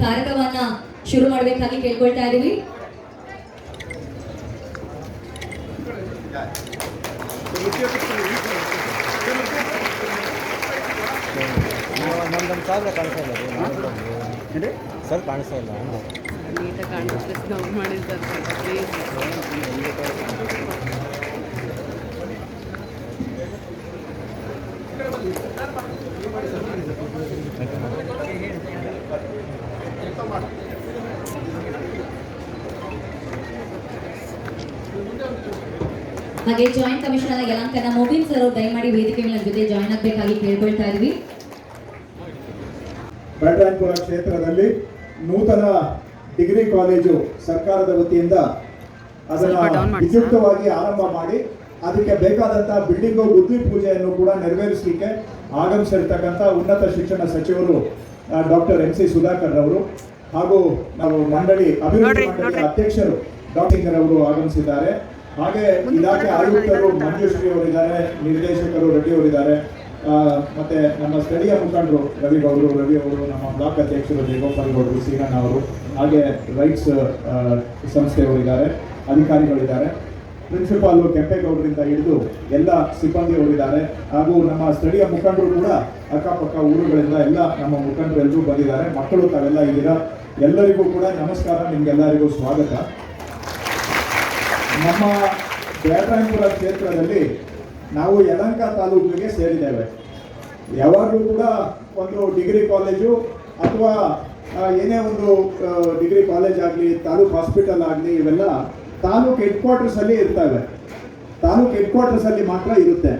ಕಾರ್ಯಕ್ರಮವನ್ನ ಶುರು ಮಾಡಬೇಕಾಗಿ ಕೇಳ್ಕೊಳ್ತಾ ಇದೀವಿ. ನಮ್ದೊಂದು ಸಾವಿರ ಕಾಣಿಸ್ತಾ ಇಲ್ಲ. ಸರ್ ಕಾಣಿಸ್ತಾ ಇಲ್ಲ ಹಾಗೆ ಜಾಯಿಂಟ್ ಕಮಿಷನರ್ ಯಲಂಕನ ಮೊಬೈಲ್ ಸರ್ ಅವರು ದಯಮಾಡಿ ವೇದಿಕೆ ಮೇಲೆ ಜೊತೆ ಜಾಯಿನ್ ಆಗಬೇಕಾಗಿ ಕೇಳ್ಕೊಳ್ತಾ ಇದ್ವಿ. ಬ್ಯಾಟರಾಯನಪುರ ಕ್ಷೇತ್ರದಲ್ಲಿ ನೂತನ ಡಿಗ್ರಿ ಕಾಲೇಜು ಸರ್ಕಾರದ ವತಿಯಿಂದ ಅದನ್ನು ವಿದ್ಯುಕ್ತವಾಗಿ ಆರಂಭ ಮಾಡಿ ಅದಕ್ಕೆ ಬೇಕಾದಂತಹ ಬಿಲ್ಡಿಂಗ್ ಬುದ್ಧಿ ಪೂಜೆಯನ್ನು ಕೂಡ ನೆರವೇರಿಸಲಿಕ್ಕೆ ಆಗಮಿಸಿರ್ತಕ್ಕಂಥ ಉನ್ನತ ಶಿಕ್ಷಣ ಸಚಿವರು ಡಾಕ್ಟರ್ ಎಂ ಸಿ ಸುಧಾಕರ್ ಅವರು ಹಾಗೂ ನಾವು ಮಂಡಳಿ ಅಭಿವೃದ್ಧಿ ನೋಡ್ರಿ, ಅಧ್ಯಕ್ಷರು ಡಾಕ್ಟರ್ ಅವರು ಆಗಮಿಸಿದ್ದಾರೆ. ಹಾಗೆ ಇಲಾಖೆ ಆಯುಕ್ತರು ಮಂಜುಶ್ರೀ ಅವರಿದ್ದಾರೆ ನಿರ್ದೇಶಕರು ರೆಡ್ಡಿ ಅವರಿದ್ದಾರೆ. ಮತ್ತೆ ನಮ್ಮ ಸ್ಥಳೀಯ ಮುಖಂಡರು ರವಿ ಗೌಡರು ರವಿ ಅವರು ನಮ್ಮ ಬ್ಲಾಕ್ ಅಧ್ಯಕ್ಷರು ಜಯಗೋಪಾಲ್ ಗೌಡರು ಸೀರಣ್ಣ ಅವರು ಹಾಗೆ ರೈಟ್ಸ್ ಸಂಸ್ಥೆಯವರಿದ್ದಾರೆ ಅಧಿಕಾರಿಗಳಿದ್ದಾರೆ. ಪ್ರಿನ್ಸಿಪಾಲು ಕೆಂಪೇಗೌಡರಿಂದ ಹಿಡಿದು ಎಲ್ಲ ಸಿಬ್ಬಂದಿಯವರಿದ್ದಾರೆ. ಹಾಗೂ ನಮ್ಮ ಸ್ಥಳೀಯ ಮುಖಂಡರು ಕೂಡ ಅಕ್ಕಪಕ್ಕ ಊರುಗಳಿಂದ ಎಲ್ಲ ನಮ್ಮ ಮುಖಂಡರು ಎಲ್ಲರೂ ಬಂದಿದ್ದಾರೆ. ಮಕ್ಕಳು ತಾವೆಲ್ಲ ಇದ್ದೀರಾ? ಎಲ್ಲರಿಗೂ ಕೂಡ ನಮಸ್ಕಾರ ನಿಮ್ಗೆಲ್ಲರಿಗೂ ಸ್ವಾಗತ. ನಮ್ಮ ಬ್ಯಾಟರಾಯನಪುರ ಕ್ಷೇತ್ರದಲ್ಲಿ ನಾವು ಯಲಂಕ ತಾಲೂಕಿಗೆ ಸೇರಿದ್ದೇವೆ. ಯಾವಾಗಲೂ ಕೂಡ ಒಂದು ಡಿಗ್ರಿ ಕಾಲೇಜು ಅಥವಾ ಏನೇ ಒಂದು ಡಿಗ್ರಿ ಕಾಲೇಜ್ ಆಗಲಿ, ತಾಲೂಕು ಹಾಸ್ಪಿಟಲ್ ಆಗಲಿ, ಇವೆಲ್ಲ ತಾಲೂಕು ಹೆಡ್ ಕ್ವಾರ್ಟರ್ಸಲ್ಲಿ ಇರ್ತವೆ. ತಾಲೂಕು ಹೆಡ್ ಕ್ವಾರ್ಟರ್ಸಲ್ಲಿ ಮಾತ್ರ ಇರುತ್ತೆ.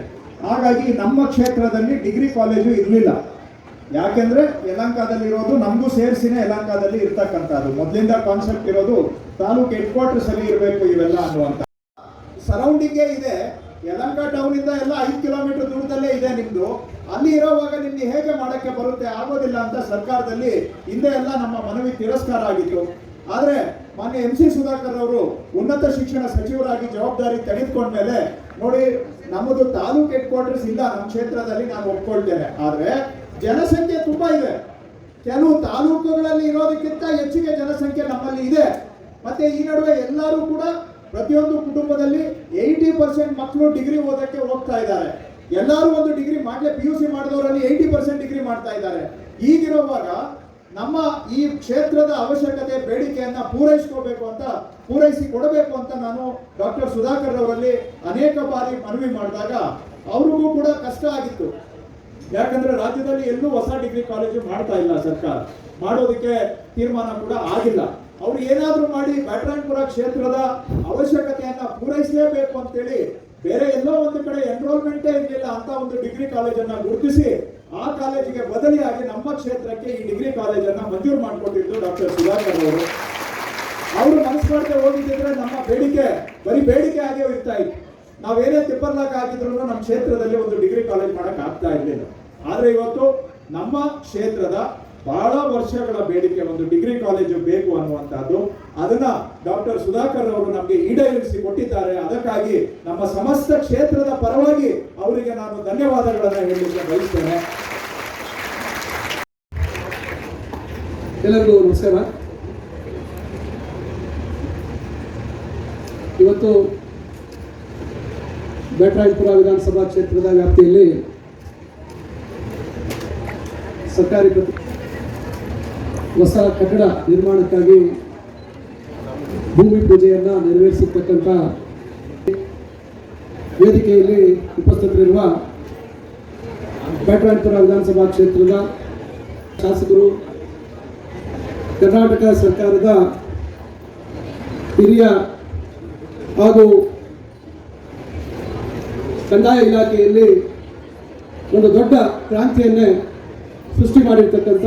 ಹಾಗಾಗಿ ನಮ್ಮ ಕ್ಷೇತ್ರದಲ್ಲಿ ಡಿಗ್ರಿ ಕಾಲೇಜು ಇರಲಿಲ್ಲ. ಯಾಕೆಂದರೆ ಯಲಂಕಾದಲ್ಲಿರೋದು ನಮಗೂ ಸೇರಿಸಿನೇ ಯಲಂಕಾದಲ್ಲಿ ಇರ್ತಕ್ಕಂಥದ್ದು. ಮೊದಲಿಂದ ಕಾನ್ಸೆಪ್ಟ್ ಇರೋದು ತಾಲೂಕು ಹೆಡ್ ಕ್ವಾರ್ಟರ್ಸ್ ಅಲ್ಲಿ ಇರಬೇಕು ಇವೆಲ್ಲ ಅನ್ನುವಂಥ ಸರೌಂಡಿಂಗೇ ಇದೆ. ಯಲಂಕ ಟೌನ್ ಇಂದ ಎಲ್ಲ ಐದು ಕಿಲೋಮೀಟರ್ ದೂರದಲ್ಲೇ ಇದೆ ನಿಮ್ದು. ಅಲ್ಲಿ ಇರೋವಾಗ ನಿಮ್ಗೆ ಹೇಗೆ ಮಾಡಕ್ಕೆ ಬರುತ್ತೆ ಆಗೋದಿಲ್ಲ ಅಂತ ಸರ್ಕಾರದಲ್ಲಿ ಹಿಂದೆ ಎಲ್ಲ ನಮ್ಮ ಮನವಿ ತಿರಸ್ಕಾರ ಆಗಿತ್ತು. ಆದ್ರೆ ಮಾನ್ಯ ಎಂ ಸಿ ಸುಧಾಕರ್ ಅವರು ಉನ್ನತ ಶಿಕ್ಷಣ ಸಚಿವರಾಗಿ ಜವಾಬ್ದಾರಿ ತೆಗೆದುಕೊಂಡ್ಮೇಲೆ ನೋಡಿ, ನಮ್ಮದು ತಾಲೂಕ್ ಹೆಡ್ ಕ್ವಾರ್ಟರ್ಸ್ ಇಲ್ಲ, ನಮ್ಮ ಕ್ಷೇತ್ರದಲ್ಲಿ ನಾನು ಒಪ್ಕೊಳ್ತೇನೆ. ಆದ್ರೆ ಜನಸಂಖ್ಯೆ ತುಂಬಾ ಇದೆ. ಕೆಲವು ತಾಲೂಕುಗಳಲ್ಲಿ ಇರೋದಕ್ಕಿಂತ ಹೆಚ್ಚಿಗೆ ಜನಸಂಖ್ಯೆ ನಮ್ಮಲ್ಲಿ ಇದೆ. ಮತ್ತೆ ಈ ನಡುವೆ ಎಲ್ಲರೂ ಕೂಡ ಪ್ರತಿಯೊಂದು ಕುಟುಂಬದಲ್ಲಿ ಏಯ್ಟಿ ಪರ್ಸೆಂಟ್ ಮಕ್ಕಳು ಡಿಗ್ರಿ ಓದಕ್ಕೆ ಹೋಗ್ತಾ ಇದ್ದಾರೆ. ಎಲ್ಲರೂ ಒಂದು ಡಿಗ್ರಿ ಮಾಡಲೇ ಪಿ ಯು ಸಿ ಮಾಡಿದವರಲ್ಲಿ ಏಯ್ಟಿ ಪರ್ಸೆಂಟ್ ಡಿಗ್ರಿ ಮಾಡ್ತಾ ಇದ್ದಾರೆ. ಈಗಿರುವಾಗ ನಮ್ಮ ಈ ಕ್ಷೇತ್ರದ ಅವಶ್ಯಕತೆ ಬೇಡಿಕೆಯನ್ನು ಪೂರೈಸ್ಕೋಬೇಕು ಅಂತ ಪೂರೈಸಿ ಕೊಡಬೇಕು ಅಂತ ನಾನು ಡಾಕ್ಟರ್ ಸುಧಾಕರ್ ಅವರಲ್ಲಿ ಅನೇಕ ಬಾರಿ ಮನವಿ ಮಾಡಿದಾಗ ಅವ್ರಿಗೂ ಕೂಡ ಕಷ್ಟ ಆಗಿತ್ತು. ಯಾಕಂದ್ರೆ ರಾಜ್ಯದಲ್ಲಿ ಎಲ್ಲೂ ಹೊಸ ಡಿಗ್ರಿ ಕಾಲೇಜು ಮಾಡ್ತಾ ಇಲ್ಲ ಸರ್ಕಾರ. ಮಾಡೋದಕ್ಕೆ ತೀರ್ಮಾನ ಕೂಡ ಆಗಿಲ್ಲ. ಅವ್ರು ಏನಾದರೂ ಮಾಡಿ ಬ್ಯಾಟ್ರಾಯನ್ಪುರ ಕ್ಷೇತ್ರದ ಅವಶ್ಯಕತೆಯನ್ನು ಪೂರೈಸಲೇಬೇಕು ಅಂತೇಳಿ ಬೇರೆ ಎಲ್ಲೋ ಒಂದು ಕಡೆ ಎನ್ರೋಲ್ಮೆಂಟೇ ಇರಲಿಲ್ಲ ಅಂತ ಒಂದು ಡಿಗ್ರಿ ಕಾಲೇಜನ್ನು ಗುರುತಿಸಿ ಆ ಕಾಲೇಜಿಗೆ ಬದಲಿಯಾಗಿ ನಮ್ಮ ಕ್ಷೇತ್ರಕ್ಕೆ ಈ ಡಿಗ್ರಿ ಕಾಲೇಜನ್ನು ಮಂಜೂರು ಮಾಡಿಕೊಟ್ಟಿದ್ದು ಡಾಕ್ಟರ್ ಸುಧಾಕರ್ ಅವರು. ಅವರು ಮನಸ್ಸು ಮಾಡದೆ ಹೋಗಿದ್ದಿದ್ರೆ ನಮ್ಮ ಬೇಡಿಕೆ, ಬರೀ ಬೇಡಿಕೆ ಆಗೇ ಇರ್ತಾ ಇತ್ತು. ನಾವೇನೇ ತಿಪ್ಪರ್ಲಾಕ್ ಆಗಿದ್ರು ನಮ್ಮ ಕ್ಷೇತ್ರದಲ್ಲಿ ಒಂದು ಡಿಗ್ರಿ ಕಾಲೇಜ್ ಮಾಡಕ್ ಆಗ್ತಾ ಇರಲಿಲ್ಲ. ಆದರೆ ಇವತ್ತು ನಮ್ಮ ಕ್ಷೇತ್ರದ ಬಹಳ ವರ್ಷಗಳ ಬೇಡಿಕೆ, ಒಂದು ಡಿಗ್ರಿ ಕಾಲೇಜು ಬೇಕು ಅನ್ನುವಂಥದ್ದು. ಅದನ್ನ ಡಾಕ್ಟರ್ ಸುಧಾಕರ್ ಅವರು ನಮಗೆ ಈಡೇರಿಸಿ ಕೊಟ್ಟಿದ್ದಾರೆ. ಅದಕ್ಕಾಗಿ ನಮ್ಮ ಸಮಸ್ತ ಕ್ಷೇತ್ರದ ಪರವಾಗಿ ಅವರಿಗೆ ನಾನು ಧನ್ಯವಾದಗಳನ್ನು ಹೇಳಲಿಕ್ಕೆ ಬಯಸ್ತೇನೆ. ಎಲ್ಲರಿಗೂ ನಮಸ್ಕಾರ. ಇವತ್ತು ಬೇಟರಾಯಪುರ ವಿಧಾನಸಭಾ ಕ್ಷೇತ್ರದ ವ್ಯಾಪ್ತಿಯಲ್ಲಿ ಸರ್ಕಾರಿ ಪ್ರತಿ ಹೊಸ ಕಟ್ಟಡ ನಿರ್ಮಾಣಕ್ಕಾಗಿ ಭೂಮಿ ಪೂಜೆಯನ್ನು ನೆರವೇರಿಸಿರ್ತಕ್ಕಂಥ ವೇದಿಕೆಯಲ್ಲಿ ಉಪಸ್ಥಿತರಿರುವ ಬೇಟರಾಯಪುರ ವಿಧಾನಸಭಾ ಕ್ಷೇತ್ರದ ಶಾಸಕರು, ಕರ್ನಾಟಕ ಸರ್ಕಾರದ ಹಿರಿಯ ಹಾಗೂ ಕಂದಾಯ ಇಲಾಖೆಯಲ್ಲಿ ಒಂದು ದೊಡ್ಡ ಕ್ರಾಂತಿಯನ್ನೇ ಸೃಷ್ಟಿ ಮಾಡಿರ್ತಕ್ಕಂಥ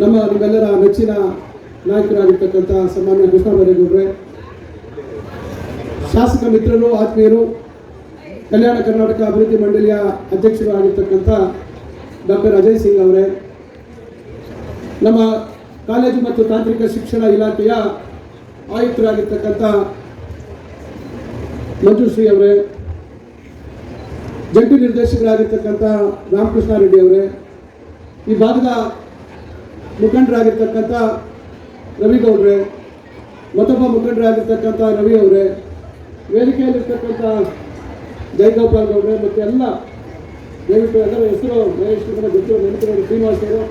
ನಮ್ಮ ನಿಮ್ಮೆಲ್ಲರ ನೆಚ್ಚಿನ ನಾಯಕರಾಗಿರ್ತಕ್ಕಂಥ ಸನ್ಮಾನ್ಯ ಕೃಷ್ಣ ಬೈರೇಗೌಡ್ರೆ ಶಾಸಕ ಮಿತ್ರರು, ಆತ್ಮೀಯರು, ಕಲ್ಯಾಣ ಕರ್ನಾಟಕ ಅಭಿವೃದ್ಧಿ ಮಂಡಳಿಯ ಅಧ್ಯಕ್ಷರು ಆಗಿರ್ತಕ್ಕಂಥ ಡಾಕ್ಟರ್ ಅಜಯ್ ಸಿಂಗ್ ಅವರೇ, ನಮ್ಮ ಕಾಲೇಜು ಮತ್ತು ತಾಂತ್ರಿಕ ಶಿಕ್ಷಣ ಇಲಾಖೆಯ ಆಯುಕ್ತರಾಗಿರ್ತಕ್ಕಂಥ ಮಂಜುಶ್ರೀ ಅವರೇ, ಜಂಟಿ ನಿರ್ದೇಶಕರಾಗಿರ್ತಕ್ಕಂಥ ರಾಮಕೃಷ್ಣ ರೆಡ್ಡಿ ಅವರೇ, ಈ ಭಾಗದ ಮುಖಂಡರಾಗಿರ್ತಕ್ಕಂಥ ರವಿಗೌಡ್ರೆ, ಮತ್ತೊಬ್ಬ ಮುಖಂಡರಾಗಿರ್ತಕ್ಕಂಥ ರವಿ ಅವರೇ, ವೇದಿಕೆಯಲ್ಲಿರ್ತಕ್ಕಂಥ ಜಯಗೋಪಾಲ್ ಗೌಡ್ರೆ ಮತ್ತು ಎಲ್ಲ ದಯವಿಟ್ಟು ಎಲ್ಲರ ಹೆಸರು ಮಹೇಶ್ ಕುಮಾರ್ ನೆನಪಿರೋ ನೆನಪಿರೋದು ಶ್ರೀನಿವಾಸ್ ಅವರು.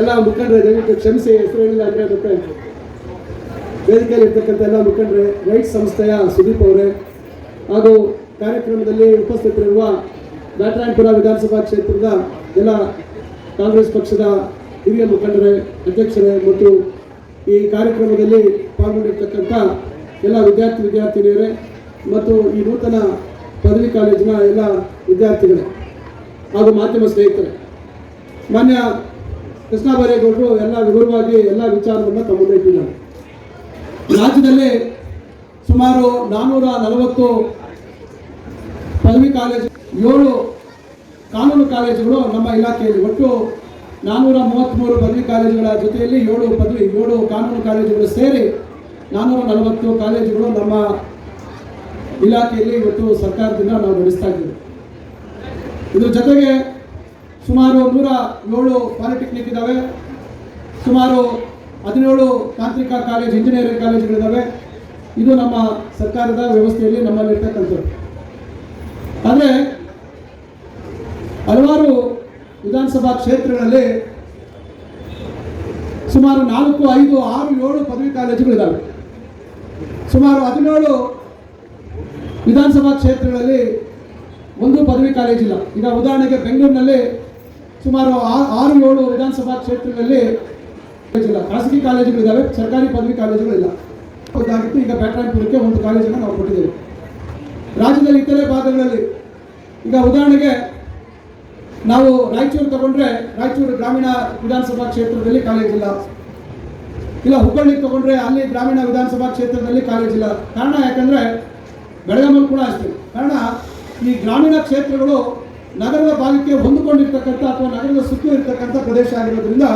ಎಲ್ಲ ಮುಖಂಡರೇ ದಯವಿಟ್ಟು ಕ್ಷಮಿಸಿ, ಹೆಸರು ಹೇಳಿಲ್ಲ ಅಂದರೆ ವೇದಿಕೆಯಲ್ಲಿ ಇರ್ತಕ್ಕಂಥ ಎಲ್ಲ ಮುಖಂಡರೆ, ರೈಟ್ ಸಂಸ್ಥೆಯ ಸುದೀಪ್ ಅವರೇ, ಹಾಗೂ ಕಾರ್ಯಕ್ರಮದಲ್ಲಿ ಉಪಸ್ಥಿತರಿರುವ ಬ್ಯಾಟ್ರಾಯಣಪುರ ವಿಧಾನಸಭಾ ಕ್ಷೇತ್ರದ ಎಲ್ಲ ಕಾಂಗ್ರೆಸ್ ಪಕ್ಷದ ಹಿರಿಯ ಮುಖಂಡರೇ, ಅಧ್ಯಕ್ಷರೇ ಮತ್ತು ಈ ಕಾರ್ಯಕ್ರಮದಲ್ಲಿ ಪಾಲ್ಗೊಂಡಿರ್ತಕ್ಕಂಥ ಎಲ್ಲ ವಿದ್ಯಾರ್ಥಿ ವಿದ್ಯಾರ್ಥಿನಿಯರೇ ಮತ್ತು ಈ ನೂತನ ಪದವಿ ಕಾಲೇಜಿನ ಎಲ್ಲ ವಿದ್ಯಾರ್ಥಿಗಳೇ ಹಾಗೂ ಮಾಧ್ಯಮ ಸ್ನೇಹಿತರೆ. ಮಾನ್ಯ ಕೃಷ್ಣ ಬೈರೇಗೌಡರು ಎಲ್ಲ ವಿವರವಾಗಿ ಎಲ್ಲ ವಿಚಾರವನ್ನು ಮುಂದೆ ರಾಜ್ಯದಲ್ಲಿ ಸುಮಾರು ನಾನ್ನೂರ ನಲವತ್ತು ಪದವಿ ಕಾಲೇಜು, ಏಳು ಕಾನೂನು ಕಾಲೇಜುಗಳು ನಮ್ಮ ಇಲಾಖೆಯಲ್ಲಿ ಒಟ್ಟು ನಾನ್ನೂರ ಮೂವತ್ತ್ಮೂರು ಪದವಿ ಕಾಲೇಜುಗಳ ಜೊತೆಯಲ್ಲಿ ಏಳು ಪದವಿ, ಏಳು ಕಾನೂನು ಕಾಲೇಜುಗಳು ಸೇರಿ ನಾನ್ನೂರ ನಲವತ್ತು ಕಾಲೇಜುಗಳು ನಮ್ಮ ಇಲಾಖೆಯಲ್ಲಿ ಇವತ್ತು ಸರ್ಕಾರದಿಂದ ನಾವು ನಡೆಸ್ತಾ ಇದ್ದೀವಿ. ಇದ್ರ ಜೊತೆಗೆ ಸುಮಾರು ನೂರ ಏಳು ಪಾಲಿಟೆಕ್ನಿಕ್ ಇದ್ದಾವೆ ಸುಮಾರು ಹದಿನೇಳು ತಾಂತ್ರಿಕ ಕಾಲೇಜ್, ಇಂಜಿನಿಯರಿಂಗ್ ಕಾಲೇಜುಗಳಿದ್ದಾವೆ ಇದು ನಮ್ಮ ಸರ್ಕಾರದ ವ್ಯವಸ್ಥೆಯಲ್ಲಿ ನಮ್ಮಲ್ಲಿರ್ತಕ್ಕಂಥದ್ದು. ಆದರೆ ಹಲವಾರು ವಿಧಾನಸಭಾ ಕ್ಷೇತ್ರಗಳಲ್ಲಿ ಸುಮಾರು ನಾಲ್ಕು, ಐದು, ಆರು, ಏಳು ಪದವಿ ಕಾಲೇಜುಗಳಿದ್ದಾವೆ ಸುಮಾರು ಹದಿನೇಳು ವಿಧಾನಸಭಾ ಕ್ಷೇತ್ರಗಳಲ್ಲಿ ಒಂದು ಪದವಿ ಕಾಲೇಜಿಲ್ಲ ಈಗ ಉದಾಹರಣೆಗೆ ಬೆಂಗಳೂರಿನಲ್ಲಿ ಸುಮಾರು ಆರು, ಏಳು ವಿಧಾನಸಭಾ ಕ್ಷೇತ್ರಗಳಲ್ಲಿ ಕಾಲೇಜಿಲ್ಲ ಖಾಸಗಿ ಕಾಲೇಜುಗಳಿದ್ದಾವೆ ಸರ್ಕಾರಿ ಪದವಿ ಕಾಲೇಜುಗಳಿಲ್ಲ. ಇದಾಗಿತ್ತು ಈಗ ಬ್ಯಾಟ್ರಾಯಪುರಕ್ಕೆ ಒಂದು ಕಾಲೇಜನ್ನು ನಾವು ಕೊಟ್ಟಿದ್ದೇವೆ. ರಾಜ್ಯದಲ್ಲಿ ಇತರೆ ಭಾಗಗಳಲ್ಲಿ ಈಗ ಉದಾಹರಣೆಗೆ ನಾವು ರಾಯಚೂರು ತಗೊಂಡ್ರೆ ರಾಯಚೂರು ಗ್ರಾಮೀಣ ವಿಧಾನಸಭಾ ಕ್ಷೇತ್ರದಲ್ಲಿ ಕಾಲೇಜ್ ಇಲ್ಲ. ಇಲ್ಲ, ಹುಬ್ಬಳ್ಳಿ ತಗೊಂಡ್ರೆ ಅಲ್ಲಿ ಗ್ರಾಮೀಣ ವಿಧಾನಸಭಾ ಕ್ಷೇತ್ರದಲ್ಲಿ ಕಾಲೇಜ್ ಇಲ್ಲ. ಕಾರಣ ಯಾಕಂದ್ರೆ ಬೆಳಗಾಮಲ್ಲಿ ಕೂಡ ಅಷ್ಟೇ. ಕಾರಣ ಈ ಗ್ರಾಮೀಣ ಕ್ಷೇತ್ರಗಳು ನಗರದ ಭಾಗಕ್ಕೆ ಹೊಂದಿಕೊಂಡಿರ್ತಕ್ಕಂಥ ಅಥವಾ ನಗರದ ಸುತ್ತಲೂ ಇರ್ತಕ್ಕಂಥ ಪ್ರದೇಶ ಆಗಿರೋದ್ರಿಂದ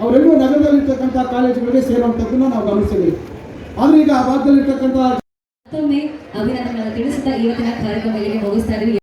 ಅವರೆಲ್ಲರೂ ನಗರದಲ್ಲಿರ್ತಕ್ಕಂಥ ಕಾಲೇಜುಗಳಿಗೆ ಸೇರುವಂಥದ್ದನ್ನು ನಾವು ಗಮನಿಸಿದ್ದೀವಿ ಆದರೆ ಈಗ ಆ ಭಾಗದಲ್ಲಿರ್ತಕ್ಕಂಥ ಮತ್ತೊಮ್ಮೆ ಅಭಿನಂದನೆಗಳನ್ನು ತಿಳಿಸುತ್ತಾ ಇವತ್ತಿನ ಕಾರ್ಯಕ್ರಮ ಹೋಗಿಸ್ತಾ ಇದ್ದೀವಿ.